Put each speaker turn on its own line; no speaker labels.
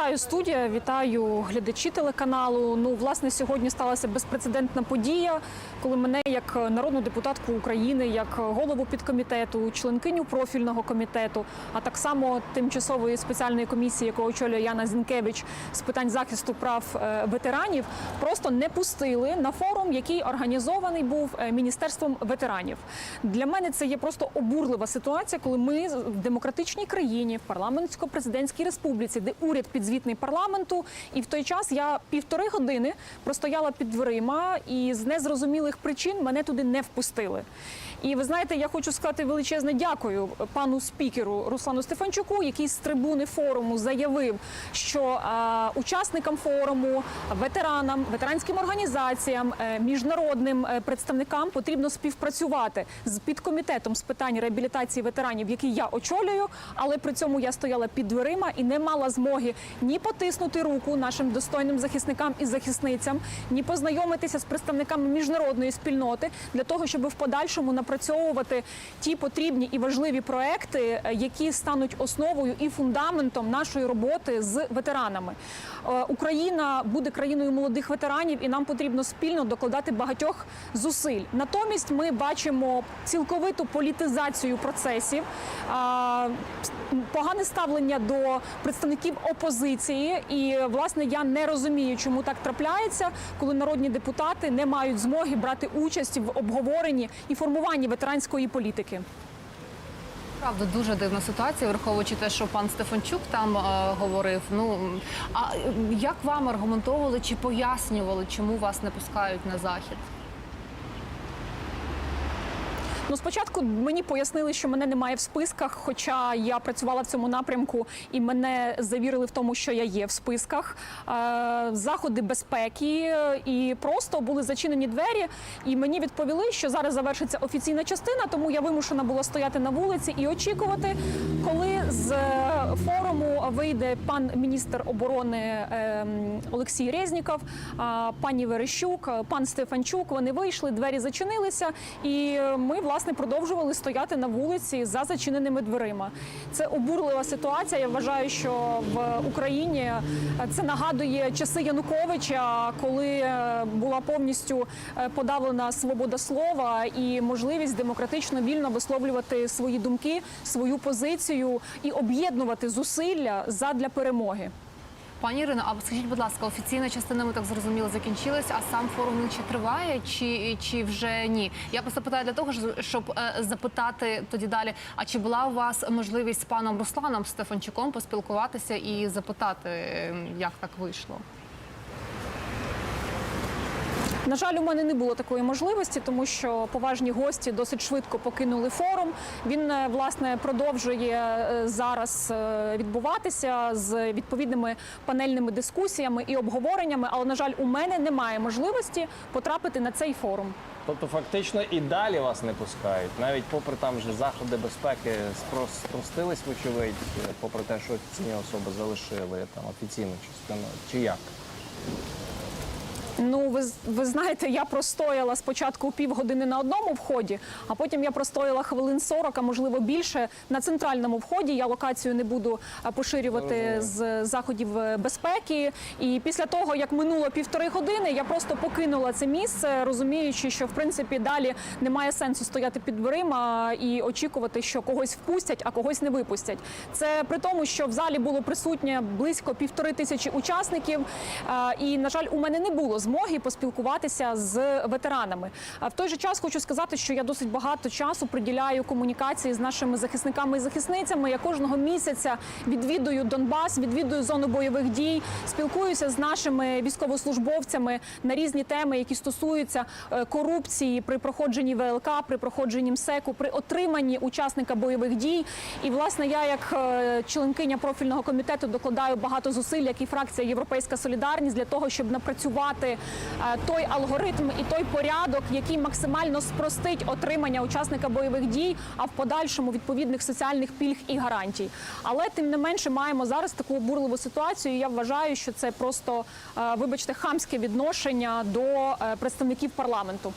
Вітаю студія, вітаю глядачі телеканалу. Ну, власне, сьогодні сталася безпрецедентна подія, коли мене як народну депутатку України, як голову підкомітету, членкиню профільного комітету, а так само тимчасової спеціальної комісії, яку очолює Яна Зінкевич з питань захисту прав е, ветеранів, просто не пустили на форум, який організований був е, міністерством ветеранів. Для мене це є просто обурлива ситуація, коли ми в демократичній країні, в парламентсько-президентській республіці, де уряд підзвітний парламенту, і в той час я півтори години простояла під дверима, і з незрозумілих причин мене туди не впустили. І ви знаєте, я хочу сказати величезне дякую пану спікеру Руслану Стефанчуку, який з трибуни форуму заявив, що е, учасникам форуму, ветеранам, ветеранським організаціям, е, міжнародним е, представникам потрібно співпрацювати з підкомітетом з питань реабілітації ветеранів, який я очолюю, але при цьому я стояла під дверима і не мала змоги ні потиснути руку нашим достойним захисникам і захисницям, ні познайомитися з представниками міжнародної спільноти для того, щоб в подальшому напрацьовувати ті потрібні і важливі проекти, е, які стануть основою і фундаментом нашої роботи з ветеранами. Е, Україна буде країною молодих ветеранів, і нам потрібно спільно докладати багатьох зусиль. Натомість ми бачимо цілковиту політизацію процесів, погане ставлення до представників опозиції. І власне я не розумію, чому так трапляється, коли народні депутати не мають змоги брати участь в обговоренні і формуванні ветеранської політики.
Правда, дуже дивна ситуація, враховуючи те, що пан Стефанчук там е, говорив. Ну а е, як вам аргументовували чи пояснювали, чому вас не пускають на захід?
Ну, спочатку мені пояснили, що мене немає в списках, хоча я працювала в цьому напрямку, і мене завірили в тому, що я є в списках. Е, Заходи безпеки і просто були зачинені двері. І мені відповіли, що зараз завершиться офіційна частина, тому я вимушена була стояти на вулиці і очікувати, коли з е, форуму вийде пан міністр оборони ем, Олексій Резніков, пані Верещук, пан Стефанчук. Вони вийшли, двері зачинилися, і ми власне продовжували стояти на вулиці за зачиненими дверима. Це обурлива ситуація. Я вважаю, що в Україні це нагадує часи Януковича, коли е, була повністю е, подавлена свобода слова і можливість демократично вільно висловлювати свої думки, свою позицію і об'єднувати зусилля задля перемоги.
Пані Ірино, а скажіть, будь ласка, офіційна частина ми так зрозуміло закінчилась, а сам форум чи триває, чи, чи вже ні? Я просто питаю для того, щоб е, запитати тоді далі. А чи була у вас можливість з паном Русланом Стефанчуком поспілкуватися і запитати, як так вийшло?
На жаль, у мене не було такої можливості, тому що поважні гості досить швидко покинули форум. Він е, власне продовжує е, зараз е, відбуватися з відповідними панельними дискусіями і обговореннями. Але на жаль, у мене немає можливості потрапити на цей форум.
Тобто, фактично і далі вас не пускають, навіть попри там вже заходи безпеки спрос- спростились, вочевидь, попри те, що офіційні особи залишили там офіційну частину. Чи як?
Ну, ви, ви знаєте, я простояла спочатку півгодини на одному вході, а потім я простояла хвилин 40, а можливо більше на центральному вході. Я локацію не буду поширювати з заходів е, безпеки. І після того, як минуло півтори години, я просто покинула це місце, розуміючи, що в принципі далі немає сенсу стояти під дверима і очікувати, що когось впустять, а когось не випустять. Це при тому, що в залі було присутнє близько півтори тисячі учасників. І, на жаль, у мене не було змоги поспілкуватися з ветеранами. А в той же час хочу сказати, що я досить багато часу приділяю комунікації з нашими захисниками і захисницями. Я кожного місяця відвідую Донбас, відвідую зону бойових дій, спілкуюся з нашими військовослужбовцями на різні теми, які стосуються е, корупції при проходженні ВЛК, при проходженні МСЕКу, при отриманні учасника бойових дій. І власне я, як е, членкиня профільного комітету, докладаю багато зусиль, як і фракція Європейська Солідарність для того, щоб напрацювати е, той алгоритм і той порядок, який максимально спростить отримання учасника бойових дій, а в подальшому відповідних соціальних пільг і гарантій. Але тим не менше маємо зараз таку обурливу ситуацію. Я вважаю, що це просто, е, вибачте, хамське відношення до е, представників парламенту.